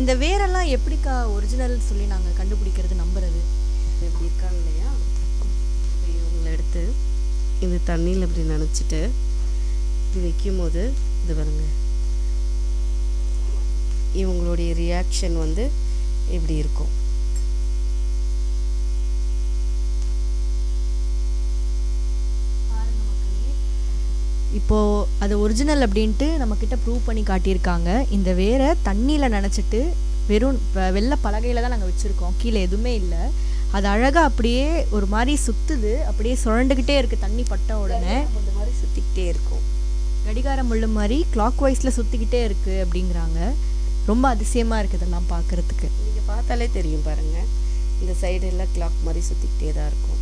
இந்த வேரெல்லாம் எப்படிக்கா ஒரிஜினல் சொல்லி நாங்கள் கண்டுபிடிக்கிறது நம்புறது? இப்படி இருக்காங்க இல்லையா? இவங்களை எடுத்து இந்த தண்ணியில் இப்படி நினச்சிட்டு இது வைக்கும் போது இது பாருங்க. இவங்களுடைய ரியாக்ஷன் வந்து இப்படி இருக்கும். இப்போ அது ஒரிஜினல் அப்படின்ட்டு நம்மக்கிட்ட ப்ரூவ் பண்ணி காட்டியிருக்காங்க. இந்த வேரை தண்ணியில் நனைச்சிட்டு வெறும் வெள்ளை பலகையில் தான் நாங்கள் வச்சுருக்கோம். கீழே எதுவுமே இல்லை. அது அழகாக அப்படியே ஒரு மாதிரி சுற்றுது அப்படியே சுழண்டுக்கிட்டே இருக்குது தண்ணி பட்ட உடனே. இந்த மாதிரி சுற்றிக்கிட்டே இருக்கும். கடிகார முள்ளு மாதிரி கிளாக் வைஸில் சுற்றிக்கிட்டே இருக்குது அப்படிங்கிறாங்க. ரொம்ப அதிசயமாக இருக்குது இதெல்லாம் பார்க்குறதுக்கு நீங்கள் பார்த்தாலே தெரியும் பாருங்க. இந்த சைடு எல்லாம் கிளாக் மாதிரி சுற்றிக்கிட்டே தான் இருக்கும்.